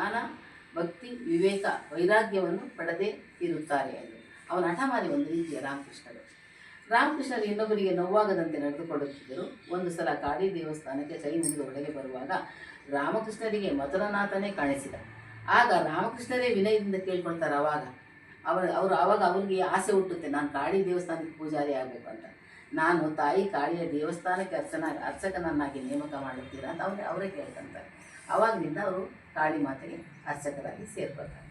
ಜ್ಞಾನ, ಭಕ್ತಿ, ವಿವೇಕ, ವೈರಾಗ್ಯವನ್ನು ಪಡೆದೇ ಇರುತ್ತಾರೆ ಎಂದು. ಅವನ ಹಠಮಾರಿ ಒಂದು ರೀತಿಯ ರಾಮಕೃಷ್ಣರು. ರಾಮಕೃಷ್ಣರು ಇನ್ನೊಬ್ಬರಿಗೆ ನೋವಾಗದಂತೆ ನಡೆದುಕೊಳ್ಳುತ್ತಿದ್ದರು. ಒಂದು ಸಲ ಕಾಳಿ ದೇವಸ್ಥಾನಕ್ಕೆ ಕೈ ಮುಗಿದು ಒಳಗೆ ಬರುವಾಗ ರಾಮಕೃಷ್ಣರಿಗೆ ಮಧುರನಾಥನೇ ಕಾಣಿಸಿದ. ಆಗ ರಾಮಕೃಷ್ಣರೇ ವಿನಯದಿಂದ ಕೇಳ್ಕೊಳ್ತಾರೆ ಅವಾಗ. ಅವರ, ಅವರು ಆವಾಗ ಅವ್ರಿಗೆ ಆಸೆ ಹುಟ್ಟುತ್ತೆ, ನಾನು ಕಾಳಿ ದೇವಸ್ಥಾನಕ್ಕೆ ಪೂಜಾರಿ ಆಗಬೇಕು ಅಂತ. ನಾನು ತಾಯಿ ಕಾಳಿಯ ದೇವಸ್ಥಾನಕ್ಕೆ ಅರ್ಚನ, ಅರ್ಚಕನನ್ನಾಗಿ ನೇಮಕ ಮಾಡುತ್ತೀರಾ ಅಂತ ಅವ್ರಿಗೆ ಅವರೇ ಕೇಳ್ಕೊಂತಾರೆ. ಅವಾಗಿನಿಂದ ಅವರು ಕಾಳಿ ಮಾತೆಗೆ ಅರ್ಚಕರಾಗಿ ಸೇರ್ಕೊಳ್ತಾರೆ.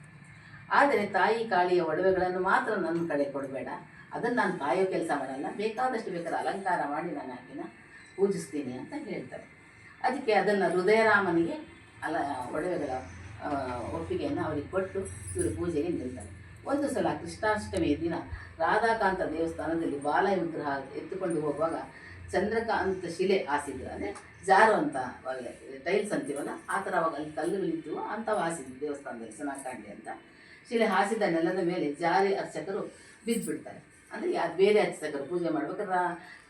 ಆದರೆ ತಾಯಿ ಕಾಳಿಯ ಒಡವೆಗಳನ್ನು ಮಾತ್ರ ನನ್ನ ಕಡೆ ಕೊಡಬೇಡ. ಅದನ್ನು ನಾನು ಕಾಯೋ ಕೆಲಸ ಮಾಡಲ್ಲ. ಬೇಕಾದಷ್ಟು ಬೇಕಾದ ಅಲಂಕಾರ ಮಾಡಿ ನಾನು ಆಕಿನ ಪೂಜಿಸ್ತೀನಿ ಅಂತ ಹೇಳ್ತಾರೆ. ಅದಕ್ಕೆ ಅದನ್ನು ಹೃದಯರಾಮನಿಗೆ ಅಲ ಒಡವೆಗಳ ಒಪ್ಪಿಗೆಯನ್ನು ಅವರಿಗೆ ಕೊಟ್ಟು ಇವರು ಪೂಜೆಗೆ ನಿಲ್ತಾರೆ. ಒಂದು ಸಲ ಕೃಷ್ಣಾಷ್ಟಮಿಯ ದಿನ ರಾಧಾಕಾಂತ ದೇವಸ್ಥಾನದಲ್ಲಿ ಬಾಲ ವಿಗ್ರಹ ಎತ್ತುಕೊಂಡು ಹೋಗುವಾಗ ಚಂದ್ರಕಾಂತ ಶಿಲೆ ಹಾಸಿದ್ರು. ಅಂದರೆ ಜಾರು ಟೈಲ್ಸ್ ಅಂತೀವಲ್ಲ, ಆ ಥರ ಅವಾಗ ಅಲ್ಲಿ ಕಲ್ಲು ನಿಂತು ಅಂಥವು ಹಾಸಿದ್ರು ದೇವಸ್ಥಾನದಲ್ಲಿ ಸನಾಕಾಂಡಿ ಅಂತ. ಶಿಲೆ ಹಾಸಿದ ನೆಲದ ಮೇಲೆ ಜಾರಿ ಅರ್ಚಕರು ಬಿದ್ದುಬಿಡ್ತಾರೆ ಅಂದರೆ ಯಾ ಬೇರೆ ಅರ್ಚಕರು ಪೂಜೆ ಮಾಡ್ಬೇಕಾದ್ರೆ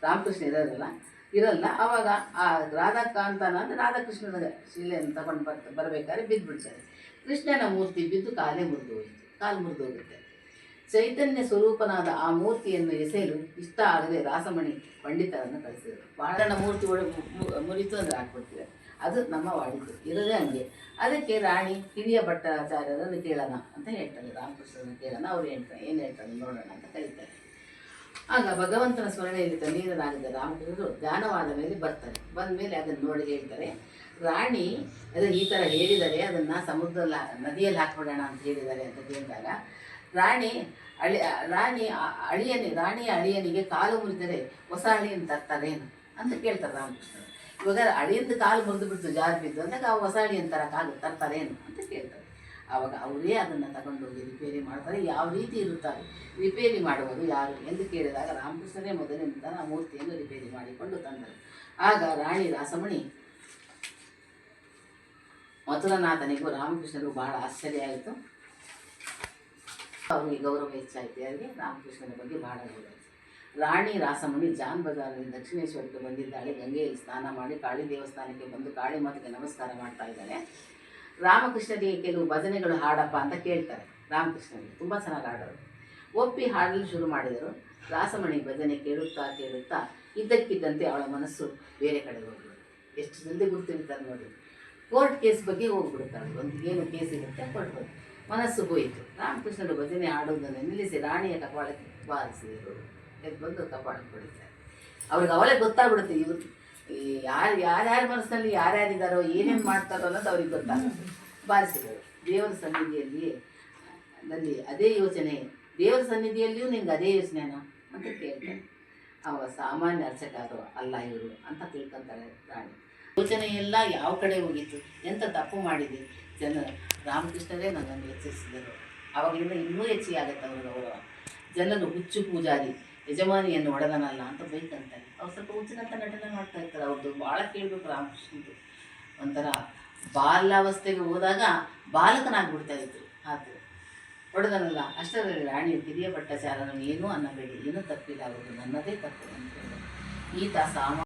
ರಾಮಕೃಷ್ಣ ಇರೋರಲ್ಲ, ಇರಲ್ಲ. ಆವಾಗ ಆ ರಾಧಾಕಾಂತನ, ಅಂದರೆ ರಾಧಾಕೃಷ್ಣನ ಶಿಲೆಯನ್ನು ತಗೊಂಡು ಬರ್ಬೇಕಾದ್ರೆ ಬರಬೇಕಾದ್ರೆ ಬಿದ್ದುಬಿಡ್ತಾರೆ ಕೃಷ್ಣನ ಮೂರ್ತಿ ಬಿದ್ದು ಕಾಲೇ ಮುರಿದು ಹೋಯಿತು. ಕಾಲು ಮುರಿದೋಗುತ್ತೆ ಚೈತನ್ಯ ಸ್ವರೂಪನಾದ ಆ ಮೂರ್ತಿಯನ್ನು ಎಸೆಯಲು ಇಷ್ಟ ಆಗದೆ ರಾಸಮಣಿ ಪಂಡಿತರನ್ನು ಕಳಿಸಿದರು. ಬಾಳನ ಮೂರ್ತಿ ಮುರಿತು ಅಂದರೆ ಹಾಕ್ಬಿಡ್ತೀವಿ ಅದು ನಮ್ಮ ವಾಡಿಕೆ. ಇರೋದೇ ಹಂಗೆ. ಅದಕ್ಕೆ ರಾಣಿ ಹಿರಿಯ ಭಟ್ಟಾಚಾರ್ಯರನ್ನು ಕೇಳೋಣ ಅಂತ ಹೇಳ್ತಾರೆ ರಾಮಕೃಷ್ಣನ ಕೇಳೋಣ, ಅವ್ರು ಹೇಳ್ತಾರೆ. ಏನು ಹೇಳ್ತಾರೆ ನೋಡೋಣ ಅಂತ ಕರೀತಾರೆ. ಆಗ ಭಗವಂತನ ಸ್ಮರಣೆಯಲ್ಲಿ ತಲ್ಲೀನರಾಗಿದ್ದ ರಾಮಚಂದ್ರರು ಧ್ಯಾನವಾದ ಮೇಲೆ ಬರ್ತಾರೆ. ಬಂದ ಮೇಲೆ ಅದನ್ನು ನೋಡಿ ಹೇಳ್ತಾರೆ, ರಾಣಿ ಅದನ್ನು ಈ ಥರ ಹೇಳಿದರೆ ಅದನ್ನು ಸಮುದ್ರದಲ್ಲಿ ನದಿಯಲ್ಲಿ ಹಾಕ್ಬಿಡೋಣ ಅಂತ ಹೇಳಿದ್ದಾರೆ ಅಂತ ಕೇಳಿದಾಗ, ರಾಣಿ, ಅಳಿ, ರಾಣಿ ಅಳಿಯನಿ, ರಾಣಿಯ ಅಳಿಯನಿಗೆ ಕಾಲು ಮುರಿದರೆ ಹೊಸ ಅಳಿಯನ್ನು ತರ್ತಾರೇನು ಅಂತ ಕೇಳ್ತಾರೆ ರಾಮಕೃಷ್ಣರು ಇವಾಗ ಅಳಿಯಂದು ಕಾಲು ಮುರಿದು ಬಿಡ್ತು, ಜಾರು ಬಿದ್ದು, ಅಂದಾಗ ಹೊಸ ಅಳಿಯನ್ನು ತರಕಾಗ ತರ್ತಾರೇನು ಅಂತ ಕೇಳ್ತಾರೆ. ಆವಾಗ ಅವರೇ ಅದನ್ನು ತಗೊಂಡೋಗಿ ರಿಪೇರಿ ಮಾಡ್ತಾರೆ. ಯಾವ ರೀತಿ ಇರುತ್ತಾರೆ? ರಿಪೇರಿ ಮಾಡುವುದು ಯಾರು ಎಂದು ಕೇಳಿದಾಗ ರಾಮಕೃಷ್ಣನೇ ಮೊದಲಿನಿಂದ ಆ ಮೂರ್ತಿಯನ್ನು ರಿಪೇರಿ ಮಾಡಿಕೊಂಡು ತಂದರು ಆಗ ರಾಣಿ ರಾಸಮಣಿ ಮಥುರನಾಥನಿಗೂ ರಾಮಕೃಷ್ಣರು ಬಹಳ ಆಶ್ಚರ್ಯ ಆಯಿತು. ಅವರಿಗೆ ಗೌರವ ಹೆಚ್ಚಾಯಿತು. ಅವರಿಗೆ ರಾಮಕೃಷ್ಣನ ಬಗ್ಗೆ ಬಹಳ ಗೌರವ. ರಾಣಿ ರಾಸಮಣಿ ಜಾನ್ ಬಜಾರ್ನಲ್ಲಿ ದಕ್ಷಿಣೇಶ್ವರಕ್ಕೆ ಬಂದಿದ್ದಾಳೆ. ಗಂಗೆಯಲ್ಲಿ ಸ್ನಾನ ಮಾಡಿ, ಕಾಳಿ ದೇವಸ್ಥಾನಕ್ಕೆ ಬಂದು ಕಾಳಿ ಮಾತೆಗೆ ನಮಸ್ಕಾರ ಮಾಡ್ತಾ ಇದ್ದಾಳೆ. ರಾಮಕೃಷ್ಣನಿಗೆ ಕೆಲವು ಭಜನೆಗಳು ಹಾಡಪ್ಪ ಅಂತ ಕೇಳ್ತಾರೆ. ರಾಮಕೃಷ್ಣನಿಗೆ ತುಂಬ ಚೆನ್ನಾಗಿ ಹಾಡೋರು. ಒಪ್ಪಿ ಹಾಡಲು ಶುರು ಮಾಡಿದರು. ರಾಸಮಣಿ ಭಜನೆ ಕೇಳುತ್ತಾ ಕೇಳುತ್ತಾ ಇದ್ದಕ್ಕಿದ್ದಂತೆ ಅವಳ ಮನಸ್ಸು ಬೇರೆ ಕಡೆ ಹೋಗ್ಬಿಡುತ್ತೆ ಎಷ್ಟು ಜಲ್ದಿ ಗುರ್ತಿರ್ತಾರೆ ನೋಡಿ. ಕೋರ್ಟ್ ಕೇಸ್ ಬಗ್ಗೆ ಹೋಗ್ಬಿಡ್ತಾರೆ. ಒಂದು ಏನು ಕೇಸ್ ಇರುತ್ತೆ ಕೋರ್ಟ್ ಹೋಗಿ ಮನಸ್ಸು ಹೋಯಿತು. ರಾಮಕೃಷ್ಣರು ಭಜನೆ ಹಾಡುವುದನ್ನು ನಿಲ್ಲಿಸಿ ರಾಣಿಯ ಕಪಾಳಕ್ಕೆ ಬಾರಿಸಿದರು. ಎದ್ದು ಬಂದು ಕಪಾಳಕ್ಕೆ ಹೊಡಿತಾರೆ. ಅವ್ರಿಗೆ ಅವಳೇ ಗೊತ್ತಾಗ್ಬಿಡುತ್ತೆ ಇವ್ರು. ಈ ಯಾರು ಯಾರ್ಯಾರ ಮನಸ್ಸಿನಲ್ಲಿ ಯಾರ್ಯಾರಿದ್ದಾರೋ ಏನೇನು ಮಾಡ್ತಾರೋ ಅನ್ನೋದು ಅವ್ರಿಗೆ ಗೊತ್ತಾಗುತ್ತೆ ಬಾರಿಸಿದರು ದೇವರ ಸನ್ನಿಧಿಯಲ್ಲಿ ನಲ್ಲಿ ಅದೇ ಯೋಚನೆ. ದೇವರ ಸನ್ನಿಧಿಯಲ್ಲಿಯೂ ನಿಂಗೆ ಅದೇ ಯೋಚನೆನಾ? ಅಂತ ಕೇಳ್ತಾರೆ. ಅವ ಸಾಮಾನ್ಯ ಅರ್ಚಕರು ಅಲ್ಲ ಇವರು ಅಂತ ತಿಳ್ಕೊಂತಾರೆ ರಾಣಿ. ಯೋಚನೆ ಎಲ್ಲ ಯಾವ ಕಡೆ ಹೋಗಿತ್ತು? ಎಂಥ ತಪ್ಪು ಮಾಡಿದೆ ಜನ ರಾಮಕೃಷ್ಣರೇ ನನ್ನನ್ನು ಎಚ್ಚರಿಸಿದರು. ಅವಾಗಿಂದ ಇನ್ನೂ ಹೆಚ್ಚಿಗೆ ಆಗುತ್ತೆ ಅವರು ಗೌರವ. ಜನರು ಹುಚ್ಚು ಪೂಜಾರಿ. ಯಜಮಾನಿಯನ್ನು ಒಡೆದನಲ್ಲ ಅಂತ ಬೈಕಂತಾರೆ. ಅವ್ರು ಸ್ವಲ್ಪ ಹುಚ್ಚಿನಂತ ನಟನೆ ಮಾಡ್ತಾ ಇರ್ತಾರೆ. ಅವ್ರದ್ದು ಭಾಳ ಕೇಳಬೇಕು ರಾಮಕೃಷ್ಣದ್ದು ಒಂಥರ ಬಾಲಾವಸ್ಥೆಗೆ ಹೋದಾಗ ಬಾಲಕನಾಗ್ಬಿಡ್ತಾ ಇದ್ರು. ಆತು ಒಡೆದನಲ್ಲ. ಅಷ್ಟರಲ್ಲಿ ರಾಣಿ ಕಿರಿಯ ಭಟ್ಟಾಚಾರನು ಏನೂ ಅನ್ನಬೇಡಿ. ಏನೂ ತಪ್ಪಿಲ್ಲ. ಅವರು ನನ್ನದೇ ತಪ್ಪು ಅಂತ. ಈತ ಸಾಮ